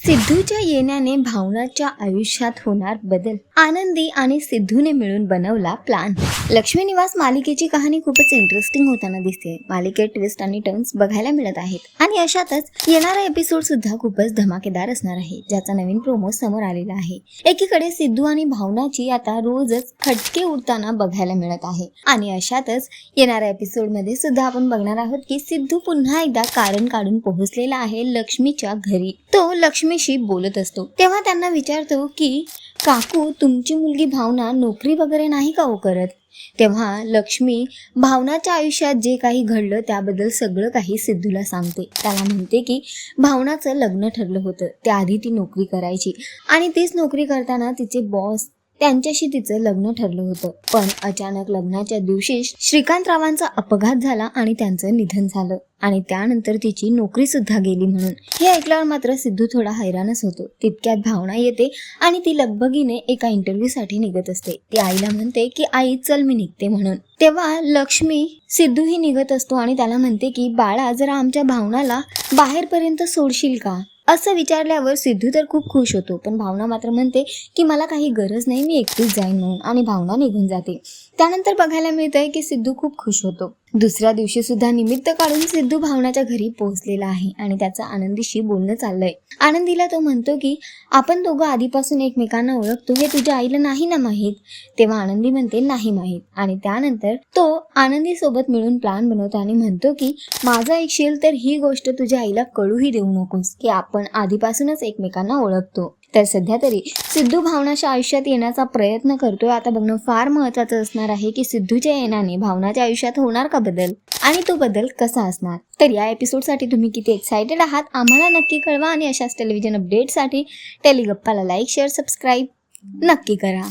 सिद्धूच्या येण्याने भावनाच्या आयुष्यात होणार बदल. आनंदी आणि सिद्धूने मिळून बनवला प्लान लक्ष्मी निवास मालिकेची कहाणी खूपच इंटरेस्टिंग होताना दिसते. मालिकेत ट्विस्ट आणि टर्न्स बघायला मिळत आहेत. आणि अशातच येणारा एपिसोड सुद्धा खूपच धमाकेदार असणार आहे. ज्याचा नवीन प्रोमो समोर आलेला आहे. एकीकडे सिद्धू आणि भावनाची आता रोजच खटके उडताना बघायला मिळत आहे. आणि अशातच येणाऱ्या एपिसोडमध्ये सुद्धा आपण बघणार आहोत की सिद्धू पुन्हा एकदा कारण काढून पोहोचलेला आहे लक्ष्मीच्या घरी. तो लक्ष्मी लक्ष्मीशी बोलत असतो. तेव्हा त्यांना विचारतो की काकू तुमची मुलगी भावना नोकरी वगैरे नाही का हो करत? तेव्हा लक्ष्मी भावनाच्या आयुष्यात जे काही घडलं त्याबद्दल सगळं काही सिद्धूला सांगते. त्याला म्हणते की भावनाचं लग्न ठरलं होतं. त्याआधी ती नोकरी करायची आणि तीच नोकरी करताना तिचे बॉस त्यांच्याशी तिचं लग्न ठरलं होतं. पण अचानक लग्नाच्या दिवशी श्रीकांत रावांचा अपघात झाला आणि त्यांचं निधन झालं. आणि त्यानंतर तिची नोकरी सुद्धा गेली म्हणून. हे ऐकल्यावर मात्र सिद्धू थोडा हैराणच होतो. तितक्यात भावना येते आणि ती लगबगीने एका इंटरव्ह्यू साठी निघत असते. ती आईला म्हणते की आई चल मी निघते म्हणून. तेव्हा लक्ष्मी सिद्धूही निघत असतो आणि त्याला म्हणते की बाळा जरा आमच्या भावनाला बाहेरपर्यंत सोडशील का? असं विचारल्यावर सिद्धू तर खूप खुश होतो पण भावना मात्र म्हणते की मला काही गरज नाही मी एकटीच जाईन म्हणून आणि भावना निघून जाते. त्यानंतर बघायला मिळतंय की सिद्धू खूप खुश होतो. दुसऱ्या दिवशी सुद्धा निमित्त काढून सिद्धू भावनाच्या घरी पोहोचलेला आहे आणि त्याचं आनंदीशी बोलणं चाललंय. आनंदीला तो म्हणतो की आपण दोघं आधीपासून एकमेकांना ओळखतो हे तुझ्या आईला नाही ना माहीत? तेव्हा आनंदी म्हणते नाही माहीत. आणि त्यानंतर तो आनंदी सोबत मिळून प्लॅन बनवतो आणि म्हणतो की माझं ऐकशील तर ही गोष्ट तुझ्या आईला कळूही देऊ नकोस की आपण आधीपासूनच एकमेकांना ओळखतो. तर सध्या तरी सिद्धू भावनाच्या आयुष्यात येण्याचा प्रयत्न करतोय. आता बघणं फार महत्वाचं असणार आहे की सिद्धूच्या येण्याने भावनाच्या आयुष्यात होणार का बदल? आणि तो बदल कसा असणार? तर या एपिसोडसाठी तुम्ही किती एक्सायटेड आहात? आम्हाला नक्की कळवा आणि अशाच टेलिव्हिजन अपडेटसाठी टेलिगप्पाला लाईक शेअर सबस्क्राईब नक्की करा.